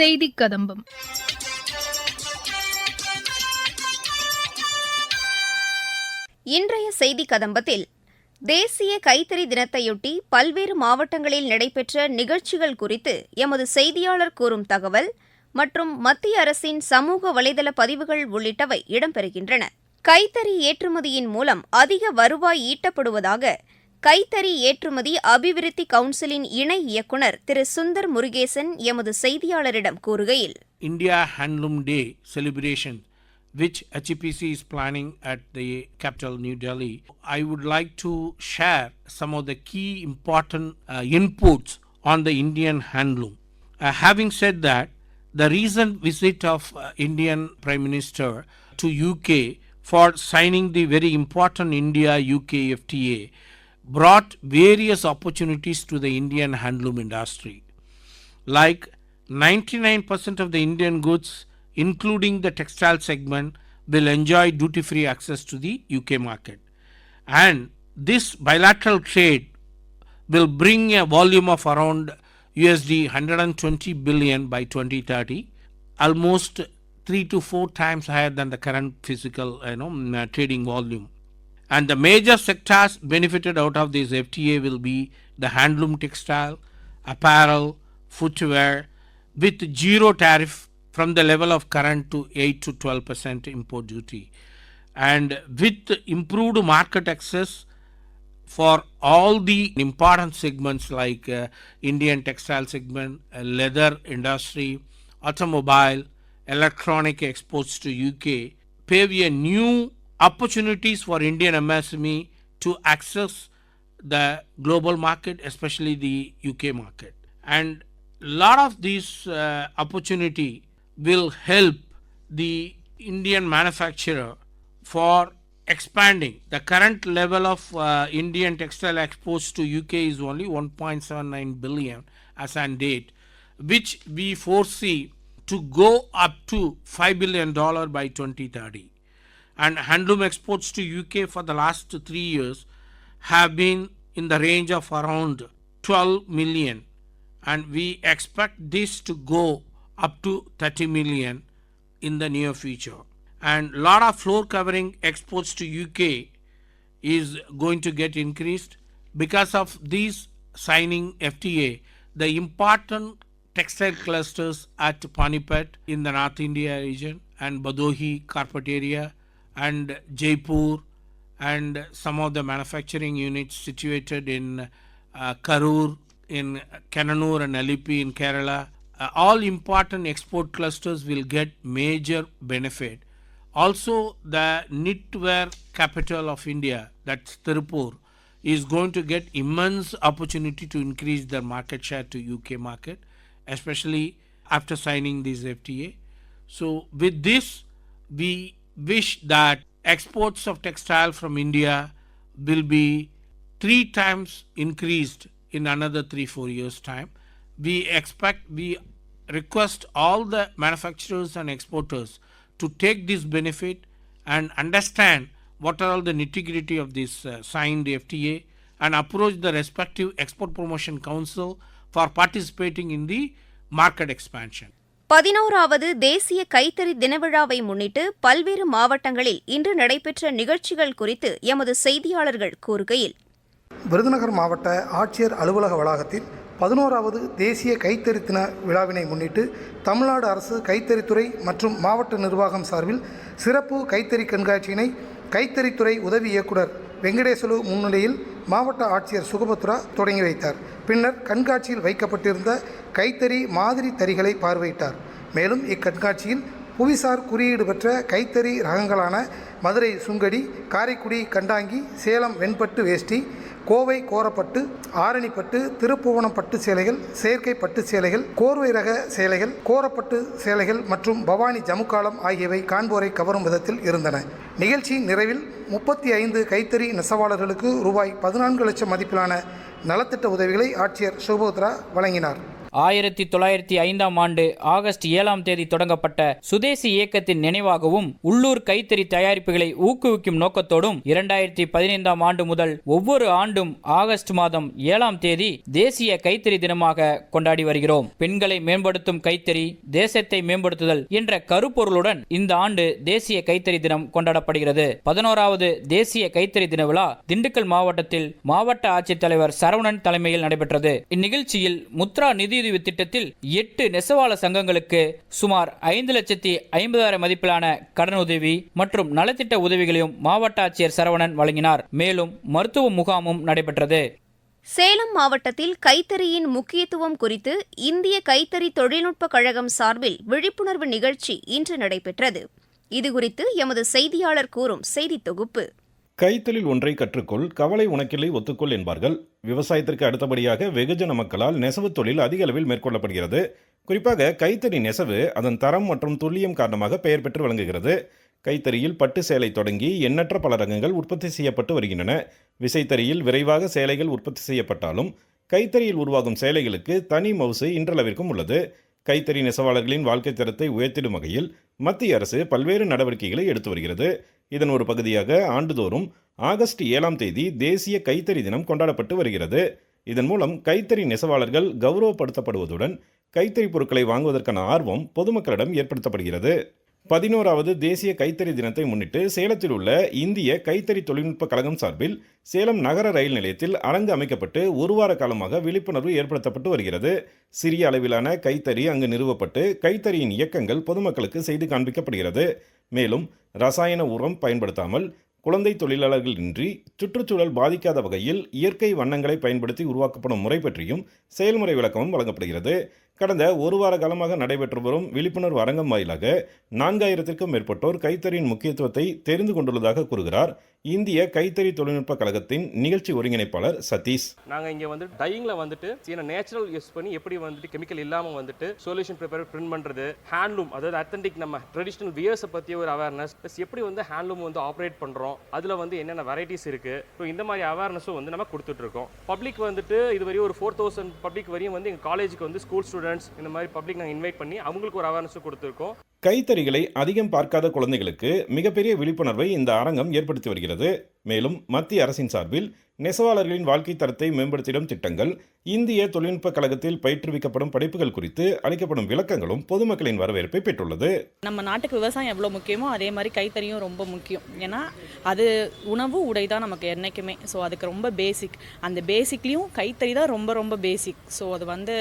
செய்தி கதம்பம் இன்றைய செய்தி கதம்பத்தில் தேசிய கைத்தறி தினத்தையொட்டி பல்வேறு மாவட்டங்களில் நடைபெற்ற நிகழ்ச்சிகள் குறித்து எமது செய்தியாளர் கூறும் தகவல் மற்றும் மத்திய அரசின் சமூக வலைதள பதிவுகள் உள்ளிட்டவை இடம்பெறுகின்றன. கைத்தறி ஏற்றுமதியின் மூலம் அதிக வருவாய் ஈட்டப்படுவதாக கைத்தறி ஏற்றுமதி அபிவிருத்தி கவுன்சிலின் இணை இயக்குநர் திரு சுந்தர் முருகேசன் எமது செய்தியாளரிடம் கூறுகையில் India Handloom Day celebration, which HEPC is planning at the capital New Delhi, I would like to share some of the key important uh, inputs on the Indian handloom. Uh, having said that, the recent visit of uh, Indian Prime Minister to UK for signing the very important India UK FTA brought various opportunities to the Indian handloom industry like 99% of the Indian goods, including the textile segment, will enjoy duty free access to the UK market. And this bilateral trade will bring a volume of around USD 120 billion by 2030, almost three to four times higher than the current physical you know, trading volume. And the major sectors benefited out of this FTA will be the handloom textile, apparel, footwear, with zero tariff from the level of current to 8 to 12 percent import duty. And with improved market access for all the important segments like uh, Indian textile segment, uh, leather industry, automobile, electronic exports to UK, pave a new opportunities for Indian MSME to access the global market, especially the UK market. And a lot of this uh, opportunity will help the Indian manufacturer for expanding. The current level of uh, Indian textile exports to UK is only 1.79 billion as on date, which we foresee to go up to 5 billion dollar by 2030 and handloom exports to UK for the last three years have been in the range of around 12 million. And we expect this to go up to 30 million in the near future. And lot of floor covering exports to UK is going to get increased because of these signing FTA the important textile clusters at Panipat in the North India region and Badohi carpet area and Jaipur and some of the manufacturing units situated in uh, Karur, in Kannur and Alipi in Kerala. Uh, all important export clusters will get major benefit. Also, the knitwear capital of India, that's Tirupur, is going to get immense opportunity to increase their market share to UK market, especially after signing this FTA. So, with this, we wish that exports of textile from India will be three times increased in another three four years time. We expect we request all the manufacturers and exporters to take this benefit and understand what are all the nitty gritty of this uh, signed FTA and approach the respective export promotion council for participating in the market expansion. பதினோராவது தேசிய கைத்தறி தினவிழாவை முன்னிட்டு பல்வேறு மாவட்டங்களில் இன்று நடைபெற்ற நிகழ்ச்சிகள் குறித்து எமது செய்தியாளர்கள் கூறுகையில் விருதுநகர் மாவட்ட ஆட்சியர் அலுவலக வளாகத்தில் பதினோராவது தேசிய கைத்தறி தின விழாவினை முன்னிட்டு தமிழ்நாடு அரசு கைத்தறித்துறை மற்றும் மாவட்ட நிர்வாகம் சார்பில் சிறப்பு கைத்தறி கண்காட்சியினை கைத்தறித்துறை உதவி இயக்குனர் வெங்கடேசலு முன்னிலையில் மாவட்ட ஆட்சியர் சுகபத்ரா தொடங்கி வைத்தார். பின்னர் கண்காட்சியில் வைக்கப்பட்டிருந்த கைத்தறி மாதிரி தறிகளை பார்வையிட்டார். மேலும் இக்கண்காட்சியில் புவிசார் குறியீடு பெற்ற கைத்தறி ரகங்களான மதுரை சுங்கடி காரைக்குடி கண்டாங்கி சேலம் வெண்பட்டு வேஷ்டி கோவை கோரப்பட்டு ஆரணிப்பட்டு திருப்புவனம் பட்டு சேலைகள் செயற்கை பட்டு சேலைகள் கோர்வை ரக சேலைகள் கோரப்பட்டு சேலைகள் மற்றும் பவானி ஜமுக்காலம் ஆகியவை காண்போரை கவரும் விதத்தில் இருந்தன. நிகழ்ச்சியின் நிறைவில் முப்பத்தி ஐந்து கைத்தறி நெசவாளர்களுக்கு ரூபாய் பதினான்கு லட்சம் மதிப்பிலான நலத்திட்ட உதவிகளை ஆட்சியர் சுபோத்ரா வழங்கினார். ஆயிரத்தி தொள்ளாயிரத்தி ஐந்தாம் ஆண்டு ஆகஸ்ட் ஏழாம் தேதி தொடங்கப்பட்ட சுதேசி இயக்கத்தின் நினைவாகவும் உள்ளூர் கைத்தறி தயாரிப்புகளை ஊக்குவிக்கும் நோக்கத்தோடும் இரண்டாயிரத்தி பதினைந்தாம் ஆண்டு முதல் ஒவ்வொரு ஆண்டும் ஆகஸ்ட் மாதம் ஏழாம் தேதி தேசிய கைத்தறி தினமாக கொண்டாடி வருகிறோம். பெண்களை மேம்படுத்தும் கைத்தறி தேசத்தை மேம்படுத்துதல் என்ற கருப்பொருளுடன் இந்த ஆண்டு தேசிய கைத்தறி தினம் கொண்டாடப்படுகிறது. பதினோராவது தேசிய கைத்தறி தின விழா திண்டுக்கல் மாவட்டத்தில் மாவட்ட ஆட்சித்தலைவர் சரவணன் தலைமையில் நடைபெற்றது. இந்நிகழ்ச்சியில் முத்ரா நிதி நிதியுதவி திட்டத்தில் எட்டு நெசவாள சங்கங்களுக்கு சுமார் ஐந்து லட்சத்தி ஐம்பதாயிரம் மதிப்பிலான கடனுதவி மற்றும் நலத்திட்ட உதவிகளையும் மாவட்ட ஆட்சியர் சரவணன் வழங்கினார். மேலும் மருத்துவ முகாமும் நடைபெற்றது. சேலம் மாவட்டத்தில் கைத்தறியின் முக்கியத்துவம் குறித்து இந்திய கைத்தறி தொழில்நுட்ப கழகம் சார்பில் விழிப்புணர்வு நிகழ்ச்சி இன்று நடைபெற்றது. இதுகுறித்து எமது செய்தியாளர் கூறும் செய்தித் தொகுப்பு. கைத்தொழில் ஒன்றை கற்றுக்கொள் கவலை உனக்கில்லை ஒத்துக்கொள் என்பார்கள். விவசாயத்திற்கு அடுத்தபடியாக வெகுஜன மக்களால் நெசவுத் தொழில் அதிக அளவில் மேற்கொள்ளப்படுகிறது. குறிப்பாக கைத்தறி நெசவு அதன் தரம் மற்றும் துல்லியம் காரணமாக பெயர் பெற்று விளங்குகிறது கைத்தறியில் பட்டு சேலை தொடங்கி எண்ணற்ற பல ரகங்கள் உற்பத்தி செய்யப்பட்டு வருகின்றன. விசைத்தறியில் விரைவாக சேலைகள் உற்பத்தி செய்யப்பட்டாலும் கைத்தறியில் உருவாகும் சேலைகளுக்கு தனி மவுசு இன்றளவிற்கும் உள்ளது. கைத்தறி நெசவாளர்களின் வாழ்க்கை தரத்தை உயர்த்திடும் வகையில் மத்திய அரசு பல்வேறு நடவடிக்கைகளை எடுத்து வருகிறது. இதன் ஒரு பகுதியாக ஆண்டுதோறும் ஆகஸ்ட் ஏழாம் தேதி தேசிய கைத்தறி தினம் கொண்டாடப்பட்டு வருகிறது. இதன் மூலம் கைத்தறி நெசவாளர்கள் கௌரவப்படுத்தப்படுவதுடன் கைத்தறி பொருட்களை வாங்குவதற்கான ஆர்வம் பொதுமக்களிடம் ஏற்படுத்தப்படுகிறது. பதினோராவது தேசிய கைத்தறி தினத்தை முன்னிட்டு சேலத்தில் உள்ள இந்திய கைத்தறி தொழில்நுட்ப கழகம் சார்பில் சேலம் நகர ரயில் நிலையத்தில் அரங்கு அமைக்கப்பட்டு ஒரு வார காலமாக விழிப்புணர்வு ஏற்படுத்தப்பட்டு வருகிறது. சிறிய அளவிலான கைத்தறி அங்கு நிறுவப்பட்டு கைத்தறியின் இயக்கங்கள் பொதுமக்களுக்கு செய்து காண்பிக்கப்படுகிறது. மேலும் ரசாயன உரம் பயன்படுத்தாமல் குழந்தை தொழிலாளர்களின்றி சுற்றுச்சூழல் பாதிக்காத வகையில் இயற்கை வண்ணங்களை பயன்படுத்தி உருவாக்கப்படும் முறை பற்றியும் செயல்முறை விளக்கமும் வழங்கப்படுகிறது. கடந்த ஒரு வார காலமாக நடைபெற்று வரும் விழிப்புணர்வு அரங்கம் வாயிலாக நான்காயிரத்திற்கும் மேற்பட்டோர் கைத்தறியின் முக்கியத்துவத்தை தெரிந்து கொண்டுள்ளதாக கூறுகிறார் இந்திய கைத்தறி தொழில்நுட்ப கழகத்தின் நிகழ்ச்சி ஒருங்கிணைப்பாளர் சதீஷ். நாங்கள் இங்கே வந்து டையிங்கில் வந்துட்டு சீன நேச்சுரல் யூஸ் பண்ணி எப்படி வந்துட்டு கெமிக்கல் இல்லாமல் வந்துட்டு சொல்யூஷன் ப்ரிப்பேர் பிரிண்ட் பண்ணுறது ஹேண்ட்லூம் அதாவது அத்தன்டிக் நம்ம ட்ரெடிஷ்னல் வியர்ஸை பற்றி ஒரு அவேர்னஸ் ப்ளஸ் எப்படி வந்து ஹேண்ட்லூம் வந்து ஆப்ரேட் பண்ணுறோம் அதில் வந்து என்னென்ன வெரைட்டிஸ் இருக்குது ஸோ இந்த மாதிரி அவேர்னஸும் வந்து நம்ம கொடுத்துட்ருக்கோம் பப்ளிக் வந்துட்டு இது வரையும் ஒரு ஃபோர் தௌசண்ட் பப்ளிக் வரையும் வந்து எங்கள் காலேஜுக்கு வந்து ஸ்கூல் ஸ்டூடெண்ட்ஸ் இந்த மாதிரி பப்ளிக் நாங்கள் இன்வைட் பண்ணி அவங்களுக்கு ஒரு அவேர்னஸும் கொடுத்துருக்கோம். கைத்தறிகளை அதிகம் பார்க்காத குழந்தைகளுக்கு மிகப்பெரிய விழிப்புணர்வை இந்த அரங்கம் ஏற்படுத்தி வருகிறது. மேலும் மத்திய அரசின் சார்பில் நெசவாளர்களின் வாழ்க்கை தரத்தை மேம்படுத்திடும் திட்டங்கள் இந்திய தொழில்நுட்ப கழகத்தில் பயிற்றுவிக்கப்படும் படிப்புகள் குறித்து அளிக்கப்படும் விளக்கங்களும் பொதுமக்களின் வரவேற்பை பெற்றுள்ளது. நம்ம நாட்டுக்கு விவசாயம் எவ்வளோ முக்கியமோ அதே மாதிரி கைத்தறியும் ரொம்ப முக்கியம். ஏன்னா அது உணவு உடை தான் நமக்கு என்றைக்குமே ஸோ அதுக்கு ரொம்ப பேசிக் அந்த பேசிக்லேயும் கைத்தறி தான் ரொம்ப ரொம்ப பேசிக் ஸோ அது வந்து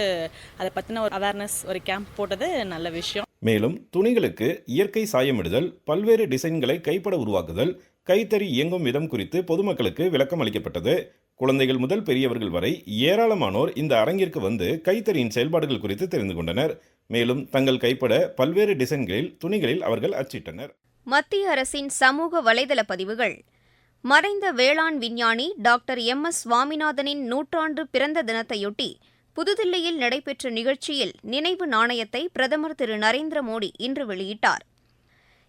அதை பற்றின ஒரு அவேர்னஸ் ஒரு கேம்ப் போட்டது நல்ல விஷயம். மேலும் துணிகளுக்கு இயற்கை சாயமிடுதல் பல்வேறு டிசைன்களை கைப்பட உருவாக்குதல் கைத்தறி இயங்கும் விதம் குறித்து பொதுமக்களுக்கு விளக்கம் அளிக்கப்பட்டது. குழந்தைகள் முதல் பெரியவர்கள் வரை ஏராளமானோர் இந்த அரங்கிற்கு வந்து கைத்தறியின் செயல்பாடுகள் குறித்து தெரிந்து கொண்டனர். மேலும் தங்கள் கைப்பட பல்வேறு டிசைன்களில் துணிகளில் அவர்கள் அச்சிட்டனர். மத்திய அரசின் சமூக வலைதள பதிவுகள். மறைந்த வேளாண் விஞ்ஞானி டாக்டர் எம். எஸ். சுவாமிநாதனின் நூற்றாண்டு பிறந்த தினத்தையொட்டி புதுதில்லியில் நடைபெற்ற நிகழ்ச்சியில் நினைவு நாணயத்தை பிரதமர் திரு நரேந்திர மோடி இன்று வெளியிட்டார்.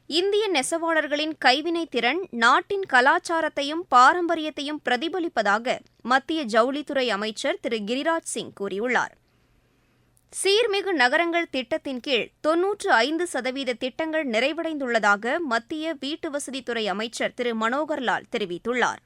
இந்திய நெசவாளர்களின் கைவினை திறன் நாட்டின் கலாச்சாரத்தையும் பாரம்பரியத்தையும் பிரதிபலிப்பதாக மத்திய ஜவுளித்துறை அமைச்சர் திரு கிரிராஜ் சிங் கூறியுள்ளார். சீர்மிகு நகரங்கள் திட்டத்தின் கீழ் தொன்னூற்று ஐந்து சதவீத திட்டங்கள் நிறைவடைந்துள்ளதாக மத்திய வீட்டு வசதித்துறை அமைச்சர் திரு மனோகர்லால் தெரிவித்துள்ளார்.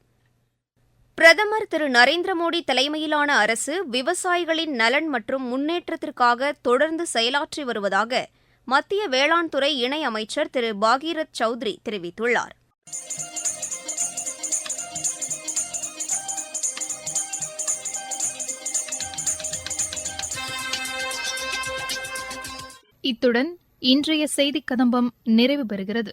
பிரதமர் திரு நரேந்திர மோடி தலைமையிலான அரசு விவசாயிகளின் நலன் மற்றும் முன்னேற்றத்திற்காக தொடர்ந்து செயலாற்றி வருவதாக மத்திய வேளாண் துறை இணை அமைச்சர் திரு பாகீரத் சௌத்ரி தெரிவித்துள்ளார். இத்துடன் இன்றைய செய்திக் கதம்பம் நிறைவு பெறுகிறது.